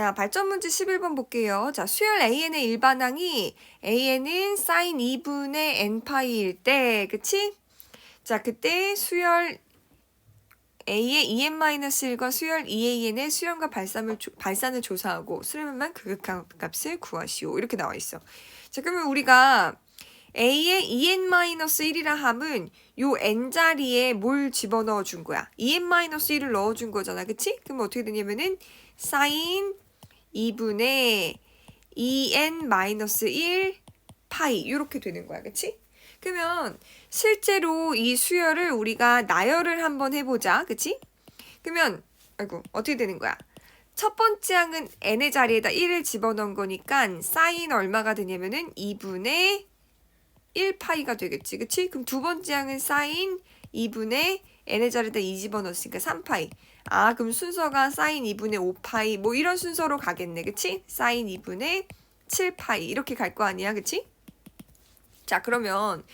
자, 발전 문제 11번 볼게요. 자, 수열 AN의 일반항이 AN은 사인 2분의 n파이일 때, 그치? 자, 그때 수열 A의 EN-1과 수열 EAN의 수렴과 발산을, 조, 발산을 조사하고 수렴만 극값을 구하시오. 이렇게 나와 있어. 자, 그러면 우리가 A의 EN-1이라 함은 요 N자리에 뭘 집어넣어 준 거야? EN-1을 넣어 준 거잖아. 그치? 그럼 어떻게 되냐면은 사인 2분의 EN-1 파이 이렇게 되는 거야. 그치? 그러면 실제로 이 수열을 우리가 나열을 한번 해보자. 그치? 그러면 아이고 어떻게 되는 거야? 첫 번째 항은 n의 자리에다 1을 집어넣은 거니까 사인 얼마가 되냐면은 2분의 1파이가 되겠지. 그치? 그럼 두 번째 항은 사인 2분의 n의 자리에다 2 집어넣었으니까 3파이. 아 그럼 순서가 사인 2분의 5파이 뭐 이런 순서로 가겠네. 그치? 사인 2분의 7파이 이렇게 갈 거 아니야. 그치? 자, 그러면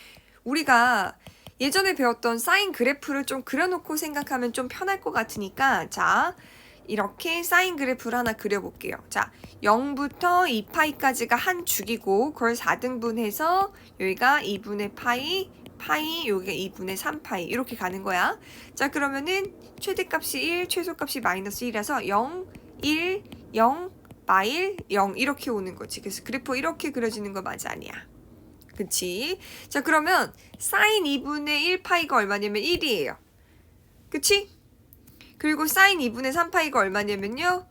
우리가 예전에 배웠던 사인 그래프를 좀 그려놓고 생각하면 좀 편할 것 같으니까, 자, 이렇게 사인 그래프를 하나 그려볼게요. 자, 0부터 2파이까지가 한 줄이고, 그걸 4등분해서 여기가 2분의 파이, 파이, 여기가 2분의 3파이, 이렇게 가는 거야. 자, 그러면은 최대값이 1, 최소값이 마이너스 1이라서 0, 1, 0, 마일, 0 이렇게 오는 거지. 그래서 그래프 이렇게 그려지는 거 맞아 아니야? 그치? 자, 그러면 사인 2분의 1파이가 얼마냐면 1이에요. 그치? 그리고 사인 2분의 3파이가 얼마냐면요.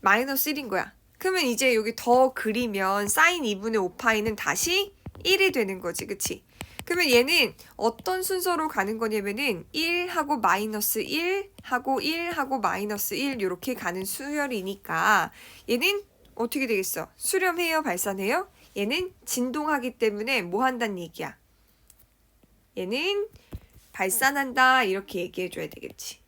마이너스 1인 거야. 그러면 이제 여기 더 그리면 사인 2분의 5파이는 다시 1이 되는 거지. 그치? 그러면 얘는 어떤 순서로 가는 거냐면은 1하고 마이너스 1 하고 1 하고 마이너스 1 이렇게 가는 수열이니까 얘는 어떻게 되겠어? 수렴해요? 발산해요? 얘는 진동하기 때문에 뭐 한다는 얘기야? 얘는 발산한다 이렇게 얘기해 줘야 되겠지.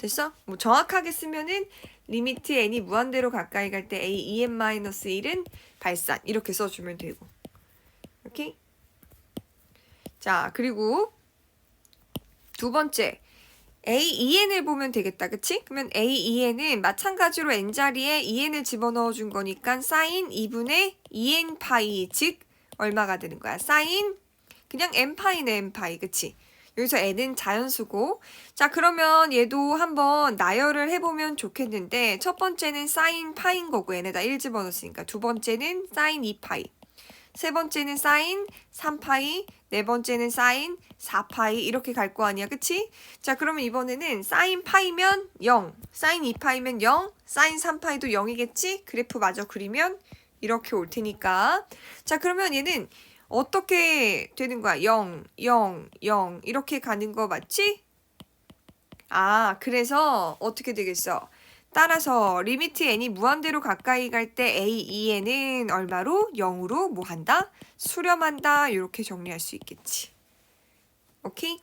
됐어? 뭐 정확하게 쓰면은 리미트 n이 무한대로 가까이 갈 때 a en-1은 발산 이렇게 써주면 되고 오케이? 자 그리고 두 번째 A2n을 보면 되겠다. 그치? 그러면 A2n은 마찬가지로 n자리에 2n을 집어넣어 준 거니까 사인 2분의 2n 파이 즉 얼마가 되는 거야? 사인 그냥 n 파이네 n 파이. 그치? 여기서 n은 자연수고 자 그러면 얘도 한번 나열을 해보면 좋겠는데 첫 번째는 사인 파인 거고 n에다 1 집어넣었으니까 두 번째는 사인 2파이 세 번째는 사인 3파이, 네 번째는 사인 4파이 이렇게 갈 거 아니야. 그치? 자, 그러면 이번에는 사인 파이면 0, 사인 2파이면 0, 사인 3파이도 0이겠지? 그래프 마저 그리면 이렇게 올 테니까. 자, 그러면 얘는 어떻게 되는 거야? 0, 0, 0 이렇게 가는 거 맞지? 아, 그래서 어떻게 되겠어? 따라서 리미트 n이 무한대로 가까이 갈 때 a, 2n은 얼마로? 0으로 뭐 한다? 수렴한다. 이렇게 정리할 수 있겠지. 오케이?